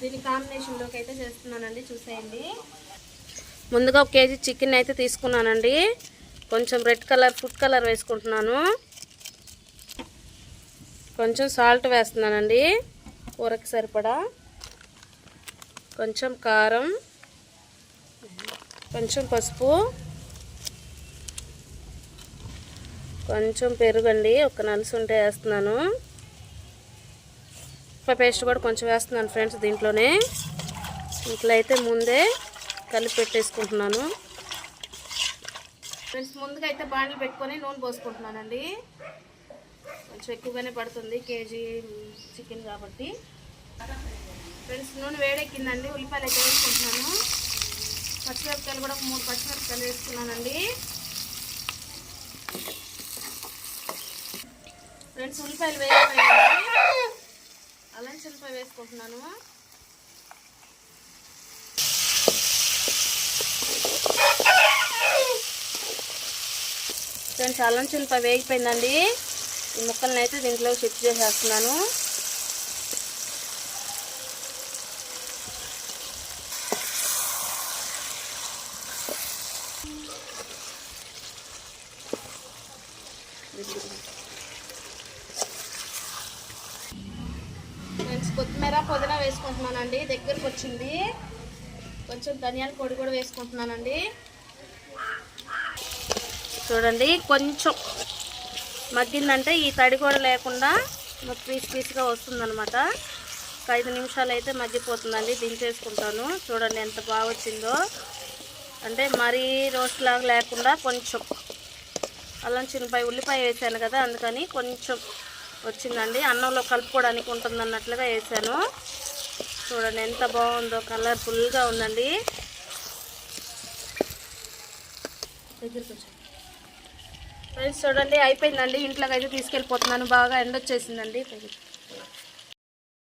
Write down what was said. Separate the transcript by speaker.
Speaker 1: దీని కాంబినేషన్లోకి అయితే చేస్తున్నానండి చూసేయండి. ముందుగా ఒక కేజీ చికెన్ అయితే తీసుకున్నానండి. కొంచెం రెడ్ కలర్ ఫుడ్ కలర్ వేసుకుంటున్నాను. కొంచెం సాల్ట్ వేస్తున్నానండి కూరకి సరిపడా. కొంచెం కారం కొంచెం పసుపు కొంచెం పెరుగండి ఒక నలుసు ఉంటే వేస్తున్నాను. ఉప్పు పేస్ట్ కూడా కొంచెం వేస్తున్నాను ఫ్రెండ్స్ దీంట్లోనే. ఇట్లా అయితే ముందే కలిపి పెట్టేసుకుంటున్నాను. ఫ్రెండ్స్ ముందుగా అయితే బాండ్లు పెట్టుకొని నూనె పోసుకుంటున్నానండి. కొంచెం ఎక్కువగానే పడుతుంది కేజీ చికెన్ కాబట్టి. ఫ్రెండ్స్ నూనె వేడెక్కిందండి. ఉల్లిపాయలు అయితే వేసుకుంటున్నాను. పచ్చిమిరపకాయలు కూడా ఒక మూడు పచ్చిమిరపకాయలు వేసుకున్నానండి. ఫ్రెండ్స్ ఉల్లిపాయలు వేసిపోయాయండి పచ్చిమిరపకాయ వేసుకుంటున్నాను. ఫ్రెండ్స్ అల్లం చిల్లిపాయ వేగిపోయిందండి. ఈ ముక్కల్ని అయితే దీంట్లో షిఫ్ట్ చేసేస్తున్నాను. ఫ్రెండ్స్ కొత్తిమీర పుదీనా వేసుకుంటున్నానండి. దగ్గరకు వచ్చింది. కొంచెం ధనియాల పొడి కూడా వేసుకుంటున్నానండి. చూడండి కొంచెం మగ్గిందంటే ఈ తడి కూడా లేకుండా పీస్ పీస్గా వస్తుందన్నమాట. ఒక ఐదు నిమిషాలు అయితే మగ్గిపోతుందండి. దించేసుకుంటాను. చూడండి ఎంత బాగా వచ్చిందో. అంటే మరీ రోస్ట్ లాగా లేకుండా కొంచెం అల్లం చిన్నపాయ ఉల్లిపాయ వేసాను కదా అందుకని కొంచెం వచ్చిందండి. అన్నంలో కలుపుకోవడానికి ఉంటుంది అన్నట్లుగా వేసాను. చూడండి ఎంత బాగుందో కలర్ఫుల్గా ఉందండి. ఫ్రెండ్స్ చూడండి అయిపోయిందండి. ఇంట్లోకి అయితే తీసుకెళ్ళిపోతున్నాను. బాగా ఎండ వచ్చేసిందండి